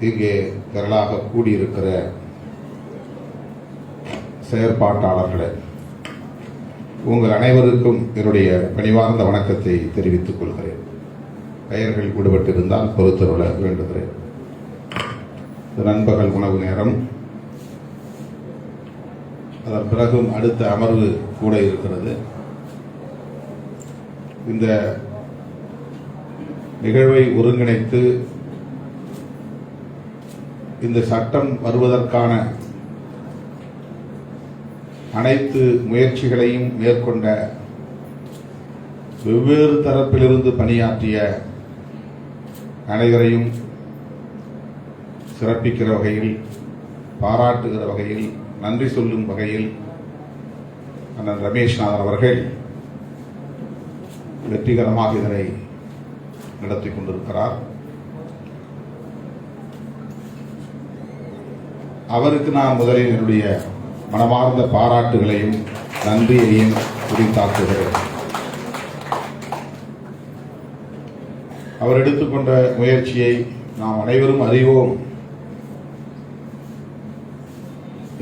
இங்கே திரளாக கூடியிருக்கிற செயற்பாட்டாளர்களே உங்கள் அனைவருக்கும் என்னுடைய பணிவார்ந்த வணக்கத்தை தெரிவித்துக் கொள்கிறேன். பெயர்கள் விடுபட்டிருந்தால் பொறுத்தருள வேண்டுகிறேன். நண்பகல் உணவு நேரம். அதன் பிறகும் அடுத்த அமர்வு கூட இருக்கிறது. இந்த நிகழ்வை ஒருங்கிணைத்து இந்த சட்டம் வருவதற்கான அனைத்து முயற்சிகளையும் மேற்கொண்ட வெவ்வேறு தரப்பிலிருந்து பணியாற்றிய அனைவரையும் சிறப்பிக்கிற வகையில் பாராட்டுகிற வகையில் நன்றி சொல்லும் வகையில் அண்ணன் ரமேஷ்நாதன் அவர்கள் வெற்றிகரமாக இதனை நடத்தி கொண்டிருக்கிறார். அவருக்கு நான் முதலில் என்னுடைய மனமார்ந்த பாராட்டுகளையும் நன்றியையும் குறித்தாக்குகிறேன். அவர் எடுத்துக்கொண்ட முயற்சியை நாம் அனைவரும் அறிவோம்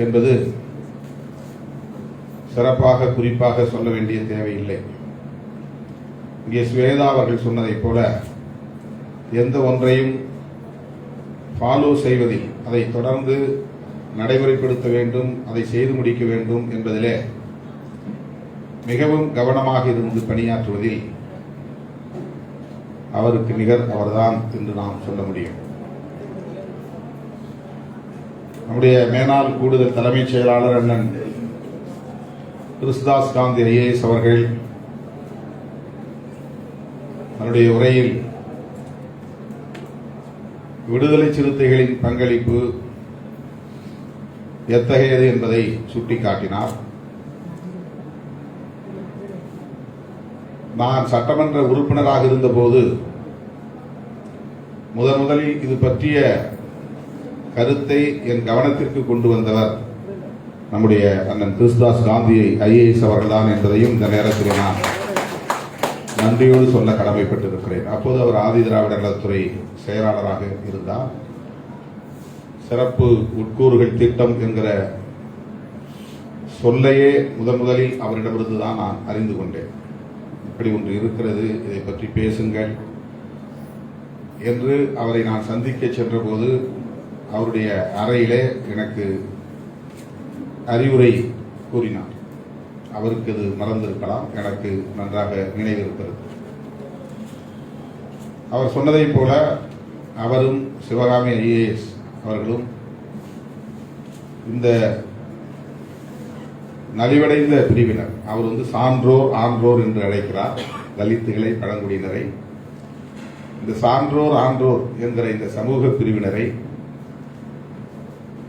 என்பது சிறப்பாக குறிப்பாக சொல்ல வேண்டிய தேவையில்லை. இங்கே ஸ்வேதா அவர்கள் சொன்னதைப் போல எந்த ஒன்றையும் ஃபாலோ செய்வதில் அதை தொடர்ந்து நடைமுறைப்படுத்த வேண்டும் அதை செய்து முடிக்க வேண்டும் என்பதிலே மிகவும் கவனமாக இருந்து பணியாற்றுவதில் அவருக்கு நிகர் அவர்தான் என்று நாம் சொல்ல முடியும். நம்முடைய மேனாள் கூடுதல் தலைமைச் செயலாளர் அண்ணன் கிறிஸ்தாஸ் காந்தி ஐஏஎஸ் அவர்கள் தன்னுடைய உரையில் விடுதலை சிறுத்தைகளின் பங்களிப்பு எத்தகையது என்பதை சுட்டிக்காட்டினார். நான் சட்டமன்ற உறுப்பினராக இருந்தபோது முதன் முதலில் இது பற்றிய கருத்தை என் கவனத்திற்கு கொண்டு வந்தவர் நம்முடைய அண்ணன் கிறிஸ்தாஸ் காந்தியை ஐஏஎஸ் அவர்கள்தான் என்பதையும் இந்த நேரத்தில் நான் நன்றியோடு சொல்ல கடமைப்பட்டிருக்கிறேன். அப்போது அவர் ஆதி திராவிட நலத்துறை செயலாளராக இருந்தார். சிறப்பு உட்கூறுகள் திட்டம் என்கிற சொல்லையே முதன் முதலில் அவரிடமிருந்து தான் நான் அறிந்து கொண்டேன். இப்படி ஒன்று இருக்கிறது இதை பற்றி பேசுங்கள். என்று அவரை நான் சந்திக்க சென்றபோது அவருடைய அறையிலே எனக்கு அறிவுரை கூறினார். அவருக்கு அது மறந்திருக்கலாம் எனக்கு நன்றாக நினைவிருக்கிறது. அவர் சொன்னதைப் போல அவரும் சிவகாமி ஐஏஎஸ் அவர்களும் இந்த நலிவடைந்த பிரிவினர். அவர் வந்து சான்றோர் ஆன்றோர் என்று அழைக்கிறார். தலித்துகளை பழங்குடியினரை. இந்த சான்றோர் ஆன்றோர் என்கிற இந்த சமூக பிரிவினரை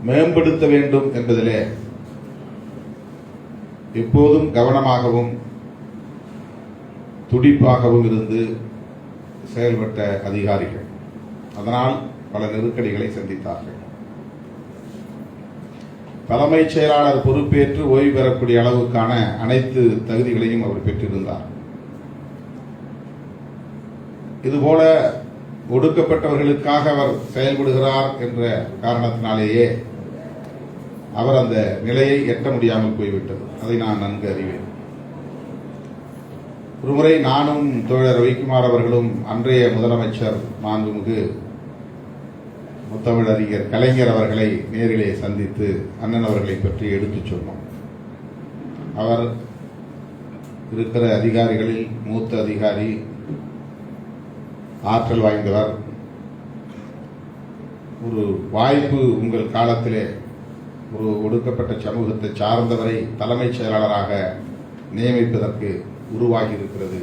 மேம்படுத்த வேண்டும் என்பதிலே எப்போதும் கவனமாகவும் துடிப்பாகவும் இருந்து செயல்பட்ட அதிகாரிகள். அதனால் பல நெருக்கடிகளை சந்தித்தார்கள். தலைமைச் செயலாளர் பொறுப்பேற்று ஓய்வு பெறக்கூடிய அளவுக்கான அனைத்து தகுதிகளையும் அவர் பெற்றிருந்தார். இதுபோல ஒடுக்கப்பட்டவர்களுக்காக அவர் செயல்படுகிறார் என்ற காரணத்தினாலேயே அவர் அந்த நிலையை எட்ட முடியாமல் போய்விட்டது. அதை நான் நன்கு அறிவேன். ஒருமுறை நானும் தோழர் ரவிக்குமார் அவர்களும் அன்றைய முதலமைச்சர் மாண்புமிகு முத்தமிழறிஞர் கலைஞர் அவர்களை நேரிலே சந்தித்து அண்ணன் அவர்களை பற்றி எடுத்துச் சொன்னோம் அவர் இருக்கிற அதிகாரிகளில் மூத்த அதிகாரி ஆற்றல் வாய்ந்தவர். ஒரு வாய்ப்பு உங்கள் காலத்திலே ஒரு ஒடுக்கப்பட்ட சமூகத்தை சார்ந்தவரை தலைமைச் செயலாளராக நியமிப்பதற்கு உருவாகி இருக்கிறது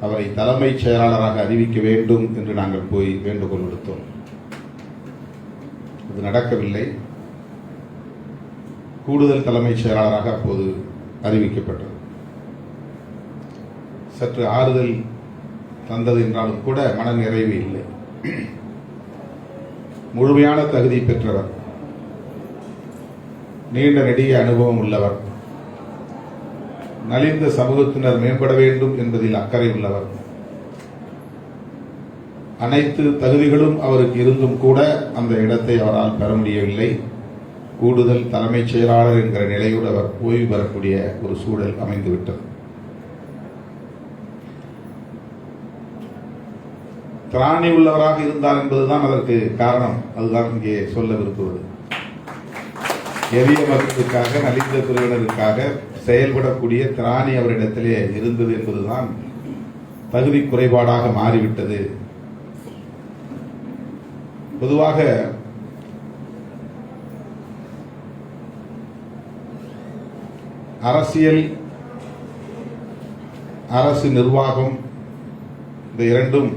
அவரை தலைமைச் செயலாளராக அறிவிக்க வேண்டும் என்று நாங்கள் போய் வேண்டுகோள் விடுத்தோம். இது நடக்கவில்லை. கூடுதல் தலைமைச் செயலாளராக அப்போது அறிவிக்கப்பட்டது. சற்று ஆறுதல் தந்தது என்றாலும் கூட மன நிறைவு இல்லை. முழுமையான தகுதி பெற்றவர் நீண்ட நெடிய அனுபவம் உள்ளவர் நலிந்த சமூகத்தினர் மேம்பட வேண்டும் என்பதில் அக்கறை உள்ளவர் அனைத்து தகுதிகளும் அவருக்கு இருந்தும் கூட அந்த இடத்தை அவரால் பெற முடியவில்லை. கூடுதல் தலைமைச் செயலாளர் என்கிற நிலையோடு அவர் ஓய்வு பெறக்கூடிய ஒரு சூழல் அமைந்துவிட்டது. திராணி உள்ளவராக இருந்தார் என்பதுதான் அதற்கு காரணம். அதுதான் இங்கே சொல்ல விரும்புவது. எளிய மக்களுக்காக நலிந்த பிரிவினருக்காக செயல்படக்கூடிய திராணி அவரிடத்திலே இருந்தது என்பதுதான் தகுதி குறைபாடாக மாறிவிட்டது. பொதுவாக அரசியல் அரசு நிர்வாகம் இந்த இரண்டும்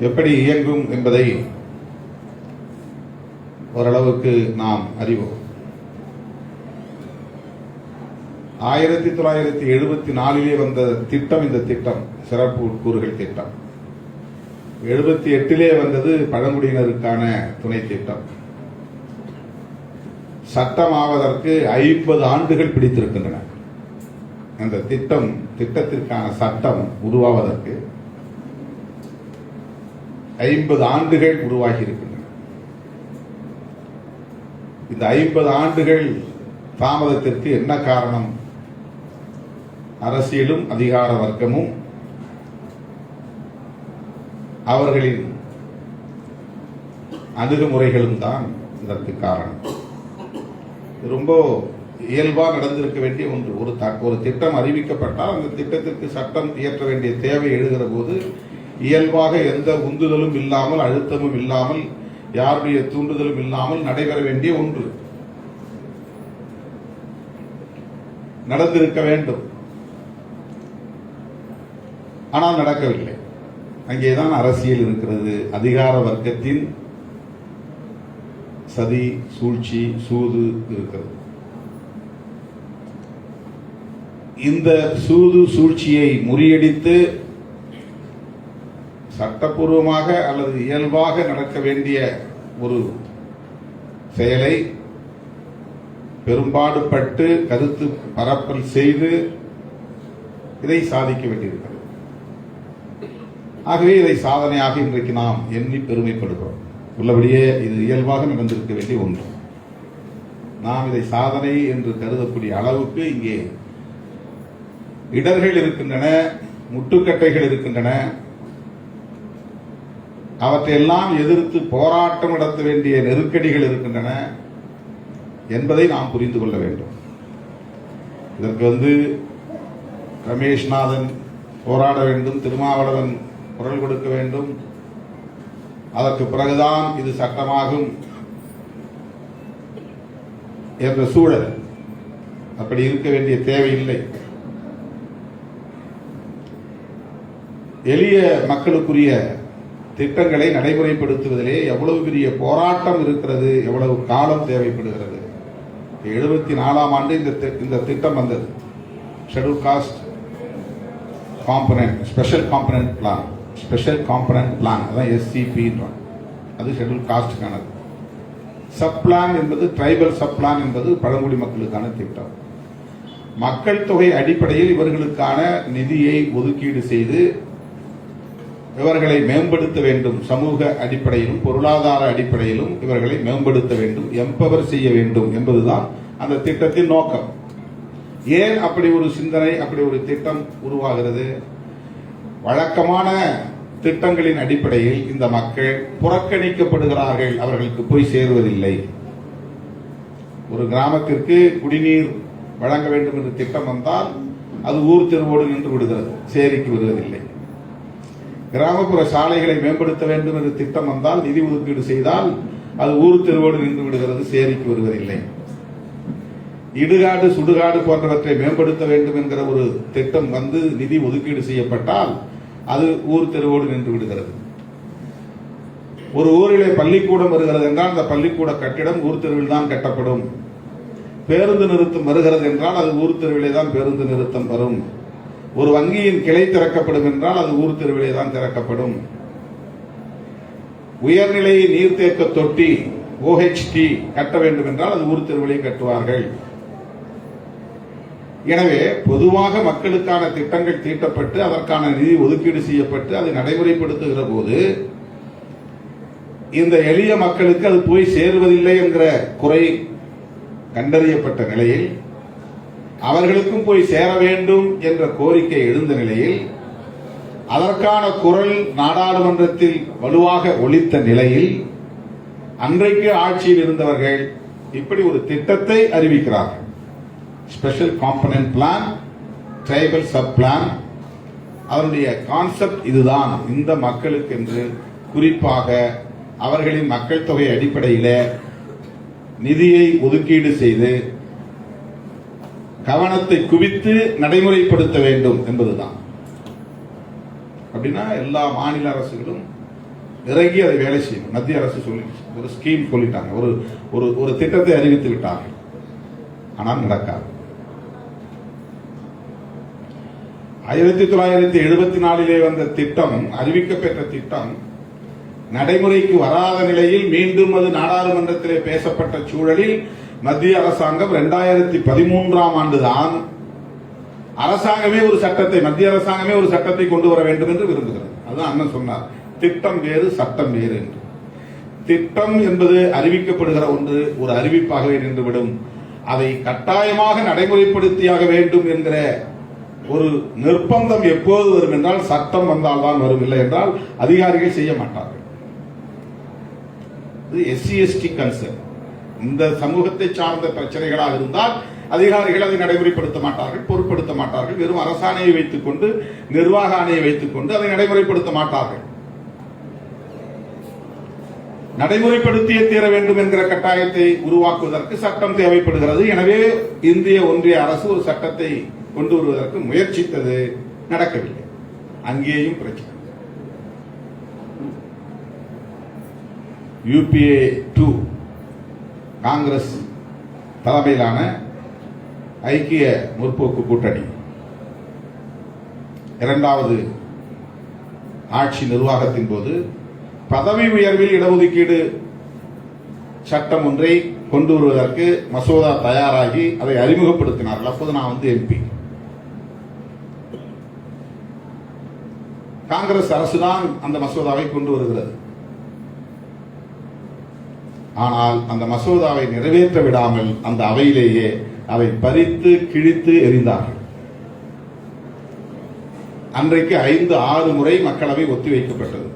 எப்படி இயங்கும் என்பதை ஓரளவுக்கு நாம் அறிவோம். ஆயிரத்தி தொள்ளாயிரத்தி எழுபத்தி நாலிலே வந்த திட்டம் இந்த திட்டம் சிறப்பு உட்கூறுகள் திட்டம். எழுபத்தி எட்டிலே வந்தது பழங்குடியினருக்கான துணை திட்டம். சட்டம் ஆவதற்கு ஐம்பது ஆண்டுகள் பிடித்திருக்கின்றன. அந்த திட்டம் திட்டத்திற்கான சட்டம் உருவாவதற்கு ஐம்பது ஆண்டுகள் உருவாகி இருக்கின்றன இந்த ஐம்பது ஆண்டுகள் தாமதத்திற்கு என்ன காரணம்? அரசியலும் அதிகார வர்க்கமும் அவர்களின் அணுகுமுறைகளும் தான் இதற்கு காரணம். ரொம்ப இயல்பாக நடந்திருக்க வேண்டிய ஒன்று. ஒரு த- ஒரு திட்டம் அறிவிக்கப்பட்டால் அந்த திட்டத்திற்கு சட்டம் இயற்ற வேண்டிய தேவை எழுகிற போது இயல்பாக எந்த உந்துதலும் இல்லாமல் அழுத்தமும் இல்லாமல் யாருடைய தூண்டுதலும் இல்லாமல் நடைபெற வேண்டிய ஒன்று. நடந்திருக்க வேண்டும். ஆனால் நடக்கவில்லை. அங்கேதான் அரசியல் இருக்கிறது. அதிகார வர்க்கத்தின் சதி சூழ்ச்சி சூது இருக்கிறது. இந்த சூது சூழ்ச்சியை முறியடித்து சட்டப்பூர்வமாக அல்லது இயல்பாக நடக்க வேண்டிய ஒரு செயலை பெரும்பாடுபட்டு கருத்து பரப்பல் செய்து இதை சாதிக்க வேண்டியிருக்கிறது. ஆகவே இதை சாதனையாக இன்றைக்கு நாம் எண்ணி பெருமைப்படுகிறோம். உள்ளபடியே இது இயல்பாக நடந்திருக்க வேண்டிய ஒன்று. நாம் இதை சாதனை என்று கருதக்கூடிய அளவுக்கு இங்கே இடர்கள் இருக்கின்றன முட்டுக்கட்டைகள் இருக்கின்றன. அவற்றையெல்லாம் எதிர்த்து போராட்டம் நடத்த வேண்டிய நெருக்கடிகள் இருக்கின்றன என்பதை நாம் புரிந்து கொள்ள வேண்டும். இதற்கு வந்து ரமேஷ்நாதன் போராட வேண்டும் திருமாவளவன் குரல் கொடுக்க வேண்டும். அதற்கு பிறகுதான் இது சட்டமாகும். என்ற சூழல். அப்படி இருக்க வேண்டிய தேவையில்லை. எளிய மக்களுக்குரிய திட்டங்களை நடைமுறைப்படுத்துவதிலே எவ்வளவு பெரிய போராட்டம் இருக்கிறது எவ்வளவு காலம் தேவைப்படுகிறது. எழுபத்தி நாலாம் ஆண்டு இந்த இந்த திட்டம் வந்தது. Schedule caste component special component plan special component plan அதான் எஸ்சிபின்றாங்க அது ஷெட்யூல் காஸ்டுக்கானது சப் பிளான் என்பது ட்ரைபல் சப் பிளான் என்பது பழங்குடி மக்களுக்கான திட்டம். மக்கள் தொகை அடிப்படையில் இவர்களுக்கான நிதியை ஒதுக்கீடு செய்து இவர்களை மேம்படுத்த வேண்டும். சமூக அடிப்படையிலும் பொருளாதார அடிப்படையிலும் இவர்களை மேம்படுத்த வேண்டும். எம்பவர் செய்ய வேண்டும் என்பதுதான் அந்த திட்டத்தின் நோக்கம். ஏன் அப்படி ஒரு சிந்தனை அப்படி ஒரு திட்டம் உருவாகிறது? வழக்கமான திட்டங்களின் அடிப்படையில் இந்த மக்கள் புறக்கணிக்கப்படுகிறார்கள். அவர்களுக்கு போய் சேருவதில்லை. ஒரு கிராமத்திற்கு குடிநீர் வழங்க வேண்டும் என்று திட்டம் வந்தால் அது ஊர் தெருவோடு நின்று விடுகிறது சேரிக்கு வருவதில்லை கிராமப்புற சாலைகளை மேம்படுத்த வேண்டும் என்று திட்டம் வந்தால் நிதி ஒதுக்கீடு செய்தால் அது ஊர் தெருவோடு நின்று விடுகிறது சேரிக்கு வருவதில்லை இடுகாடு சுடுகாடு போன்றவற்றை மேம்படுத்த வேண்டும் என்கிற ஒரு திட்டம் வந்து நிதி ஒதுக்கீடு செய்யப்பட்டால் அது ஊர் தெருவோடு நின்று விடுகிறது. ஒரு ஊரிலே பள்ளிக்கூடம் வருகிறது என்றால் அந்த பள்ளிக்கூட கட்டிடம் ஊர் தெருவில் தான் கட்டப்படும். பேருந்து நிறுத்தம் வருகிறது என்றால் அது ஊர் தெருவிலே தான் பேருந்து நிறுத்தம் வரும். ஒரு வங்கியின் கிளை திறக்கப்படும் என்றால் அது ஊர் தெருவிலே தான் திறக்கப்படும். உயர்நிலை நீர்த்தேக்க தொட்டி ஓஹெச்டி கட்ட வேண்டும் என்றால் அது ஊர் தெருவிலே கட்டுவார்கள். எனவே பொதுவாக மக்களுக்கான திட்டங்கள் தீட்டப்பட்டு அதற்கான நிதி ஒதுக்கீடு செய்யப்பட்டு அதை நடைமுறைப்படுத்துகிற போது இந்த எளிய மக்களுக்கு அது போய் சேருவதில்லை என்கிற குறை கண்டறியப்பட்ட நிலையில் அவர்களுக்கும் போய் சேர வேண்டும் என்ற கோரிக்கை எழுந்த நிலையில் அதற்கான குரல் நாடாளுமன்றத்தில் வலுவாக ஒழித்த நிலையில் அன்றைக்கு ஆட்சியில் இருந்தவர்கள் இப்படி ஒரு திட்டத்தை அறிவிக்கிறார்கள். Special component plan tribal sub plan அதனுடைய கான்செப்ட் இதுதான். இந்த மக்களுக்கு என்று குறிப்பாக அவர்களின் மக்கள் தொகை அடிப்படையில் நிதியை ஒதுக்கீடு செய்து கவனத்தை குவித்து நடைமுறைப்படுத்த வேண்டும் என்பதுதான். அப்படின்னா எல்லா மாநில அரசுகளும் இறங்கி அதை வேலை செய்யும் மத்திய அரசு சொல்லி ஒரு ஸ்கீம் சொல்லிட்டாங்க. ஒரு ஒரு ஒரு திட்டத்தை அறிவித்து விட்டாங்க ஆனால் நடக்காது. ஆயிரத்தி தொள்ளாயிரத்தி எழுபத்தி நாலிலே வந்த திட்டம் அறிவிக்கப்பெற்ற திட்டம் நடைமுறைக்கு வராத நிலையில் மீண்டும் அது நாடாளுமன்றத்திலே பேசப்பட்ட சூழலில் மத்திய அரசாங்கம் இரண்டாயிரத்தி பதிமூன்றாம் ஆண்டுதான் அரசாங்கமே ஒரு சட்டத்தை மத்திய அரசாங்கமே ஒரு சட்டத்தை கொண்டு வர வேண்டும் என்று விரும்புகிறது. அதுதான் அண்ணன் சொன்னார். திட்டம் வேறு சட்டம் வேறு என்று. திட்டம் என்பது அறிவிக்கப்படுகிற ஒன்று ஒரு அறிவிப்பாகவே நின்றுவிடும். அதை கட்டாயமாக நடைமுறைப்படுத்தியாக வேண்டும் என்கிற ஒரு நிர்பந்தம் எப்போது வரும் என்றால் சட்டம் வந்தால்தான் வரும் இல்லை என்றால் அதிகாரிகள் செய்ய மாட்டார்கள். இது எஸ்சி எஸ்டி கன்சர்ன். இந்த சமூகத்தை சார்ந்த பிரச்சனைகளாக இருந்தால் அதிகாரிகள் அதை நடைமுறைப்படுத்த மாட்டார்கள் பொருட்படுத்த மாட்டார்கள். வெறும் அரசாணையை வைத்துக் கொண்டு நிர்வாக ஆணையை வைத்துக் கொண்டு அதை நடைமுறைப்படுத்த மாட்டார்கள். நடைமுறைப்படுத்தியே தீர வேண்டும் என்கிற கட்டாயத்தை உருவாக்குவதற்கு சட்டம் தேவைப்படுகிறது. எனவே இந்திய ஒன்றிய அரசு ஒரு சட்டத்தை கொண்டு வருவதற்கு முயற்சித்தது நடக்கவில்லை. அங்கேயும் பிரச்சனை. யூபிஏ டூ காங்கிரஸ் தலைமையிலான ஐக்கிய முற்போக்கு கூட்டணி. இரண்டாவது ஆட்சி நிர்வாகத்தின் போது பதவி உயர்வில் இடஒதுக்கீடு சட்டம் ஒன்றை கொண்டு வருவதற்கு மசோதா தயாராகி அதை அறிமுகப்படுத்தினார்கள். அப்போது நான் வந்து எம்பி காங்கிரஸ் அரசுதான் அந்த மசோதாவை கொண்டு வருகிறது. ஆனால் அந்த மசோதாவை நிறைவேற்ற விடாமல் அந்த அவையிலேயே அதை பறித்து கிழித்து எரிந்தார்கள் அன்றைக்கு ஐந்து ஆறு முறை மக்களவை ஒத்திவைக்கப்பட்டது.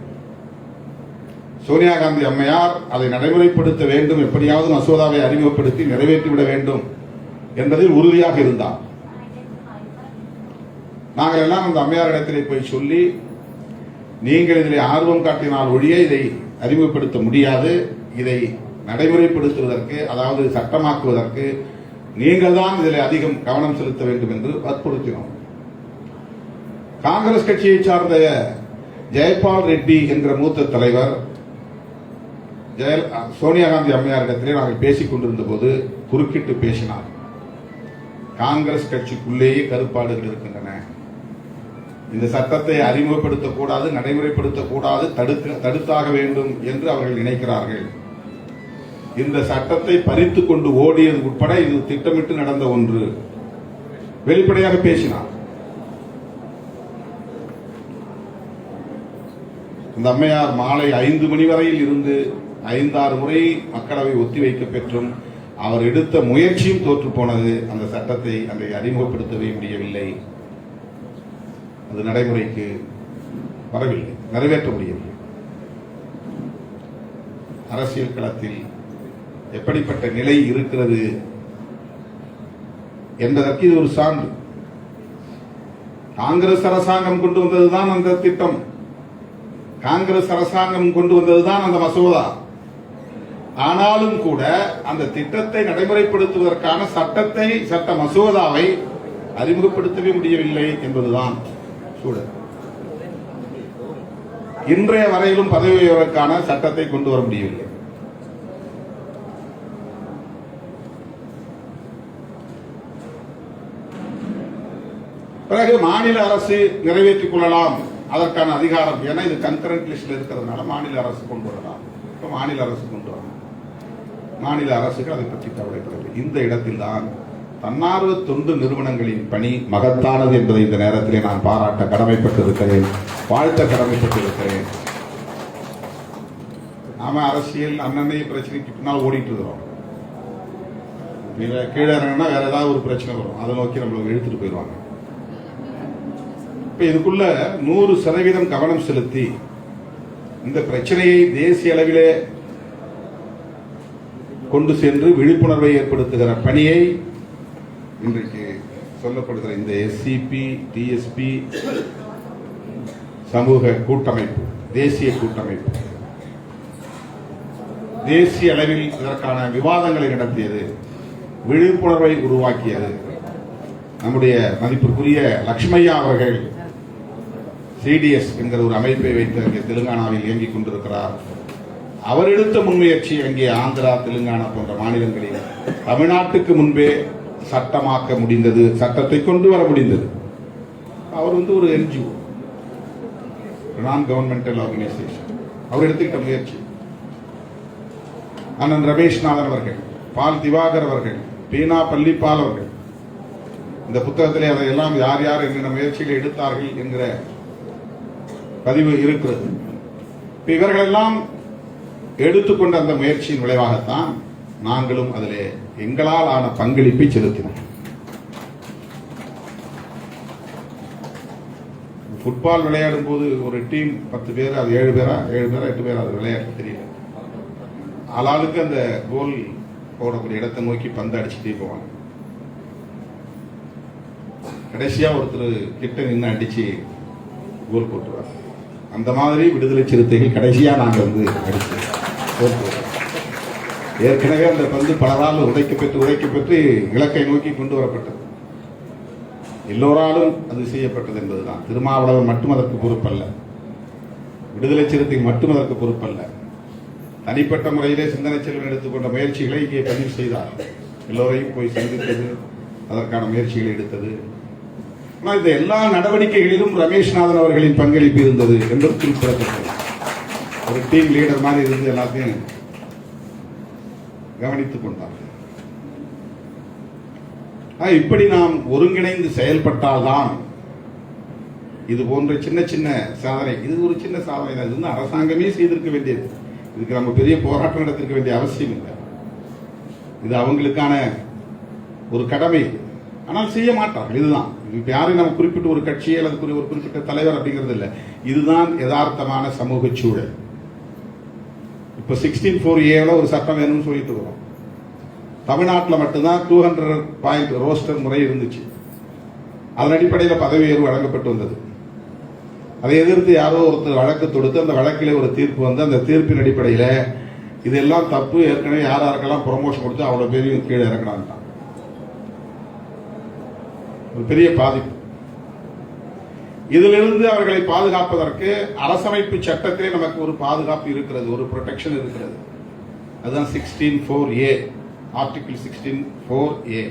சோனியா காந்தி அம்மையார் அதை நடைமுறைப்படுத்த வேண்டும் எப்படியாவது மசோதாவை அறிமுகப்படுத்தி நிறைவேற்றிவிட வேண்டும் என்பதில் உறுதியாக இருந்தார். நாங்கள் எல்லாம் அந்த அம்மையார் இடத்திலே போய் சொல்லி நீங்கள் இதில் ஆர்வம் காட்டினால் ஒழிய இதை அறிமுகப்படுத்த முடியாது. இதை நடைமுறைப்படுத்துவதற்கு அதாவது சட்டமாக்குவதற்கு நீங்கள் தான் இதில் அதிகம் கவனம் செலுத்த வேண்டும் என்று வற்புறுத்தினோம். காங்கிரஸ் கட்சியை சார்ந்த ஜெயபால் ரெட்டி என்ற மூத்த தலைவர் ஜெய சோனியா காந்தி அம்மையாரிடத்திலே நாங்கள் பேசிக் கொண்டிருந்த போது குறுக்கிட்டு பேசினார். காங்கிரஸ் கட்சிக்குள்ளேயே கருப்பாடுகள் இருக்கின்றன. இந்த சட்டத்தை அறிமுகப்படுத்தக்கூடாது நடைமுறைப்படுத்தக்கூடாது தடுக்க தடுத்தாக வேண்டும் என்று அவர்கள் நினைக்கிறார்கள். இந்த சட்டத்தை பறித்து கொண்டு ஓடியது உட்பட இது திட்டமிட்டு நடந்த ஒன்று. வெளிப்படையாக பேசினார். இந்த அம்மையார் மாலை ஐந்து மணி வரையில் இருந்து ஐந்தாறு முறை மக்களவை ஒத்திவைக்க பெற்றும் அவர் எடுத்த முயற்சியும் தோற்று போனது அந்த சட்டத்தை அன்றை அறிமுகப்படுத்தவே முடியவில்லை. அது நடைமுறைக்கு வரவில்லை நிறைவேற்ற முடியவில்லை. அரசியல் களத்தில் எப்படிப்பட்ட நிலை இருக்கிறது என்பதற்கு இது ஒரு சான்று. காங்கிரஸ் அரசாங்கம் கொண்டு வந்ததுதான் அந்த திட்டம். காங்கிரஸ் அரசாங்கம் கொண்டு வந்ததுதான் அந்த மசோதா. ஆனாலும் கூட அந்த திட்டத்தை நடைமுறைப்படுத்துவதற்கான சட்டத்தை சட்ட மசோதாவை அறிமுகப்படுத்தவே முடியவில்லை என்பதுதான். சூழல் இன்றைய வரையிலும் பதவி உயர்வுக்கான சட்டத்தை கொண்டு வர முடியவில்லை. பிறகு மாநில அரசு நிறைவேற்றிக் கொள்ளலாம். அதற்கான அதிகாரம் ஏன்னா இது கன்கரண்ட் லிஸ்ட்ல இருக்கிறதுனால மாநில அரசு கொண்டு வரலாம். இப்ப மாநில அரசு கொண்டு வரலாம் மாநில அரசுக்கு அதை பற்றி கவலைப்படவில்லை. இந்த இடத்தில் தான் தன்னார்வ தொண்டு நிறுவனங்களின் பணி மகத்தானது என்பதை இந்த நேரத்திலே நான் பாராட்ட கடமைப்பட்டிருக்கிறேன் வாழ்த்த கடமைப்பட்டிருக்கிறேன். நாம அரசியல் அண்ணனை பிரச்சனைக்கு பின்னால் ஓடிட்டு இருக்கிறோம். இதுல கீழே இறங்கினா வேற ஏதாவது ஒரு பிரச்சனை வரும். அதை நோக்கி நம்மளை இழுத்துட்டு போயிடுவாங்க. இப்ப இதுக்குள்ள நூறு சதவீதம் கவனம் செலுத்தி இந்த பிரச்சனையை தேசிய அளவிலே கொண்டு சென்று விழிப்புணர்வை ஏற்படுத்துகிற பணியை இன்றைக்கு சொல்லப்படுகிற இந்த எஸ்சிபி டிஎஸ்பி சமூக கூட்டமைப்பு தேசிய கூட்டமைப்பு. தேசிய அளவில் இதற்கான விவாதங்களை நடத்தியது விழிப்புணர்வை உருவாக்கியது. நம்முடைய மதிப்பிற்குரிய லக்ஷ்மையா அவர்கள் சிடிஎஸ் என்கிற ஒரு அமைப்பை வைத்து அங்கே தெலுங்கானாவில் இயங்கிக் கொண்டிருக்கிறார். அவர் எடுத்த முன்முயற்சி அங்கே ஆந்திரா தெலுங்கானா போன்ற மாநிலங்களில். தமிழ்நாட்டுக்கு முன்பே சட்டமாக்க முடிந்தது சட்டத்தை கொண்டு வர முடிந்தது. அவர் வந்து ஒரு என்ஜிஓ நான் கவர்மெண்டல் ஆர்கனைசேஷன் அவர் எடுத்துக்கிட்ட முயற்சி. அண்ணன் ரமேஷ்நாதன் அவர்கள் பால் திவாகர் அவர்கள் பீனா பள்ளிப்பால் அவர்கள். இந்த புத்தகத்திலே அதையெல்லாம் யார் யார் என்னென்ன முயற்சிகளை எடுத்தார்கள் என்கிற பதிவு இருக்கிறது. இவர்களெல்லாம் எடுத்துக்கொண்ட அந்த முயற்சியின் விளைவாகத்தான் நாங்களும் அதில் எங்களால் ஆன பங்களிப்பை செலுத்தினோம். ஃபுட்பால் விளையாடும் போது ஒரு டீம் பத்து பேர் அது ஏழு பேரா ஏழு பேரா எட்டு பேரா அது விளையாட தெரியல. ஆளாளுக்கு அந்த கோல் போடக்கூடிய இடத்தை நோக்கி பந்து அடிச்சுட்டே போவாங்க. கடைசியா ஒருத்தர் கிட்ட நின்று அடிச்சு கோல் போட்டுருவார். அந்த மாதிரி விடுதலை சிறுத்தைகள் கடைசியா நாங்கள் வந்து அடிச்சு கோல் போட்டோம் ஏற்கனவே அந்த பந்து பலரால் உடைக்கப்பெற்று உடைக்கப்பெற்று இலக்கை நோக்கி கொண்டு வரப்பட்டது. எல்லோராலும் அது செய்யப்பட்டது என்பதுதான். திருமாவளவன் மட்டும் அதற்கு பொறுப்பல்ல. விடுதலை சிறுத்தை மட்டும் அதற்கு பொறுப்பல்ல. தனிப்பட்ட முறையிலே சிந்தனை செல்வன் எடுத்துக்கொண்ட முயற்சிகளை இங்கே பதிவு செய்தார். எல்லோரையும் போய் சந்தித்தது அதற்கான முயற்சிகளை எடுத்தது. ஆனால் இந்த எல்லா நடவடிக்கைகளிலும் ரமேஷ்நாதன் அவர்களின் பங்களிப்பு இருந்தது என்பது குறிப்பிடத்தக்கது. ஒரு டீம் லீடர் மாதிரி இருந்து எல்லாத்தையும் கவனித்துக் கொண்டார் இப்படி நாம் ஒருங்கிணைந்து செயல்பட்டால்தான் இது போன்ற சின்ன சின்ன சாதனை இது ஒரு சின்ன சாதனை தான். இது வந்து அரசாங்கமே செய்திருக்க வேண்டியது. இதுக்கு நம்ம பெரிய போராட்டம் நடத்திருக்க வேண்டிய அவசியம் இல்லை. இது அவங்களுக்கான ஒரு கடமை. ஆனால் செய்ய மாட்டார்கள். இதுதான். இப்போ யாரையும் நம்ம குறிப்பிட்ட ஒரு கட்சியை அல்லது ஒரு குறிப்பிட்ட தலைவர் அப்படிங்கிறது இல்லை. இதுதான் யதார்த்தமான சமூக சூழல். இப்போ சிக்ஸ்டீன் ஃபோர் ஏல ஒரு சட்டம் வேணும்னு சொல்லிட்டு இருக்கிறோம் தமிழ்நாட்டில் மட்டும்தான் டூ ஹண்ட்ரட் பாயிண்ட் ரோஸ்டர் முறை இருந்துச்சு. அதன் அடிப்படையில் பதவி உயர்வு வழங்கப்பட்டு வந்தது. அதை எதிர்த்து யாரோ ஒருத்தர் வழக்கு தொடுத்து அந்த வழக்கில் ஒரு தீர்ப்பு வந்து அந்த தீர்ப்பின் அடிப்படையில் இதெல்லாம் தப்பு. ஏற்கனவே யார் யாருக்கெல்லாம் ப்ரொமோஷன் கொடுத்து அவ்வளோ பேரையும் கீழே இறக்கலான்ட்டான் ஒரு பெரிய பாதிப்பு. இதிலிருந்து அவர்களை பாதுகாப்பதற்கு அரசமைப்பு சட்டத்திலே நமக்கு ஒரு பாதுகாப்பு இருக்கிறது ஒரு ப்ரொடெக்ஷன் இருக்கிறது. அதுதான் sixteen four A article sixteen four A